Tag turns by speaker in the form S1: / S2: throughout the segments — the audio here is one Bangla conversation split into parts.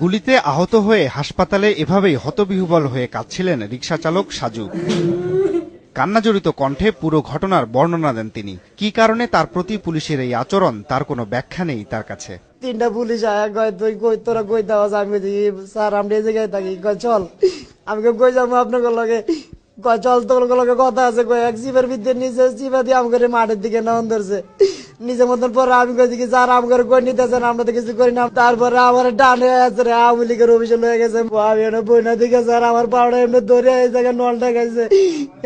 S1: গুলিতে আহত হয়ে হাসপাতালে এভাবেই হতবিহুবল হয়ে কাঁদছিলেন রিকশা চালক সাজু। কান্নাজড়িত কণ্ঠে পুরো ঘটনার বর্ণনা দেন তিনি। কি কারণে তার প্রতি পুলিশের এই আচরণ, তার কোনো ব্যাখ্যা নেই তার কাছে।
S2: তিনটা পুলিশ আয়া, কয়, তুই কই, তোরা কই দেওয়া আমি স্যার, আমরা এই জায়গায় থাকি। চল। আমি কই যাব আপনাকে লগে? কয়, চল, তোর লগে কথা আছে। কয়, এক জিপের ভিতরে নিচে জিপা দিয়ে আমাকে মাঠের দিকে নাম ধরছে। নিজের মতন পরে আমি কই দিকে স্যার আমাকে কই নিতেছেন আমরা তো কিছু করি না। তারপরে আমার ডানে আছে রে আওয়ামী লীগের অফিসে লয়ে গেছে। আমি এনে বইনা দিকে স্যার আমার পাউডা এমনি ধরে এই জায়গায় নলটা গেছে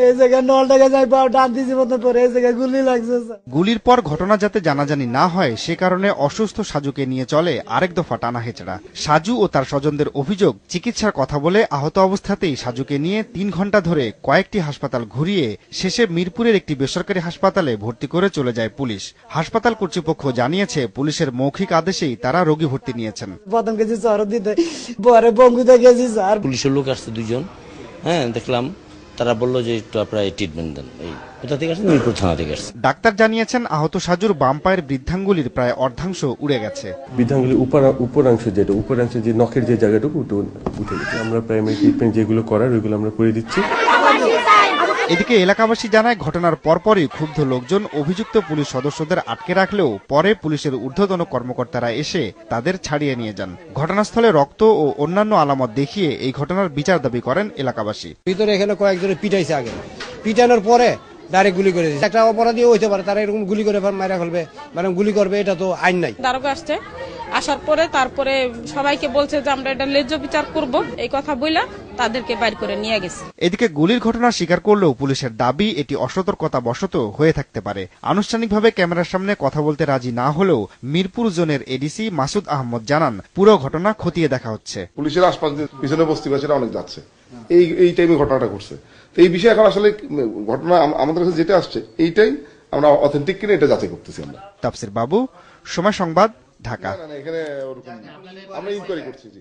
S2: এই জায়গায় নলটা গেছে আমি পাউ ডান দিছি মতন পরে এই জায়গায় গুলি লাগছে।
S1: গুলির পর ঘটনা যাতে জানাজানি না হয়, সে কারণে অসুস্থ সাজুকে নিয়ে চলে আরেক দফা টানা হেচড়া। সাজু ও তার স্বজনদের অভিযোগ, চিকিৎসার কথা বলে আহত অবস্থাতেই সাজুকে নিয়ে তিন ঘণ্টা ধরে কয়েকটি হাসপাতাল ঘুরিয়ে শেষে মিরপুরের একটি বেসরকারি হাসপাতালে ভর্তি করে চলে যায় পুলিশ। হাসপাতাল কর্তৃপক্ষ জানিয়েছে পুলিশের মৌখিক আদেশেই তারা রোগী ভর্তি নিয়েছেন।
S2: প্রথম গেছি শহর দিতে পরে বঙ্গুতে গেছি স্যার
S3: পুলিশের লোক আসছে দুজন হ্যাঁ দেখলাম তারা বলল যে একটু আপনারা ট্রিটমেন্ট দেন। এই কোথা থেকে আসছে মিরপুর থানা থেকে আসছে
S1: ডাক্তার জানিয়েছেন আহত সাজুর বাম পায়ের বৃদ্ধাঙ্গুলির প্রায় অর্ধাংশ উড়ে গেছে।
S4: বিধানগুলি উপর উপরাংশ যেটা উপরাংশ যে নখের যে জায়গাটুকু ওটা উঠে গেছে। আমরা প্রাইমারি ট্রিটমেন্ট যেগুলো করার ওইগুলো আমরা করে দিচ্ছি।
S1: এদিকে এলাকাবাসী জানায় ঘটনার পরপরই ক্ষুব্ধ লোকজন অভিযুক্ত পুলিশ সদস্যদের আটকে রাখলেও পরে পুলিশের ঊর্ধ্বতন কর্মকর্তারা এসে তাদের ছাড়িয়ে নিয়ে যান। ঘটনাস্থলে রক্ত ও অন্যান্য আলামত দেখিয়ে এই ঘটনার বিচার দাবি করেন এলাকাবাসী।
S5: ভিতরে এখানে কয়েকজনে পিটাইছে আগে। পিটানোর পরে ডাইরেক্ট গুলি করে দিয়েছে। একটা অপরাধী হইতে পারে তারা এরকম গুলি করে মারা ফেলবে মানে গুলি করবে এটা তো আইন নাই।
S6: দারোগা আসছে। আসার পরে তারপরে সবাইকে বলছে যে আমরা এটা লেজ্জ বিচার করব। এই কথা বইলা তাদেরকে বাইর করে নিয়ে গেছে।
S1: এদিকে গুলির ঘটনা স্বীকার করলেও পুলিশের দাবি এটি অসতর্কতা বশত হয়ে থাকতে পারে। আনুষ্ঠানিকভাবে ক্যামেরার সামনে কথা বলতে রাজি না হলেও মিরপুর জোনের এডিসি মাসুদ আহমদ জানান পুরো ঘটনা খতিয়ে দেখা হচ্ছে।
S7: পুলিশের আশপাশ পিছনে বস্তি বা অনেক যাচ্ছে। এই এই টাইমে ঘটনাটা ঘটছে। তো এই বিষয়ে এখন আসলে ঘটনা আমাদের কাছে যেটা আসছে এইটাই আমরা অথেন্টিক কিনে এটা যাচাই করতেছি আমরা।
S1: তাপসির বাবু সময় সংবাদ ঢাকা।
S7: না, না, এখানে ওরকম আমরা ইনকোয়ারি করছি জি।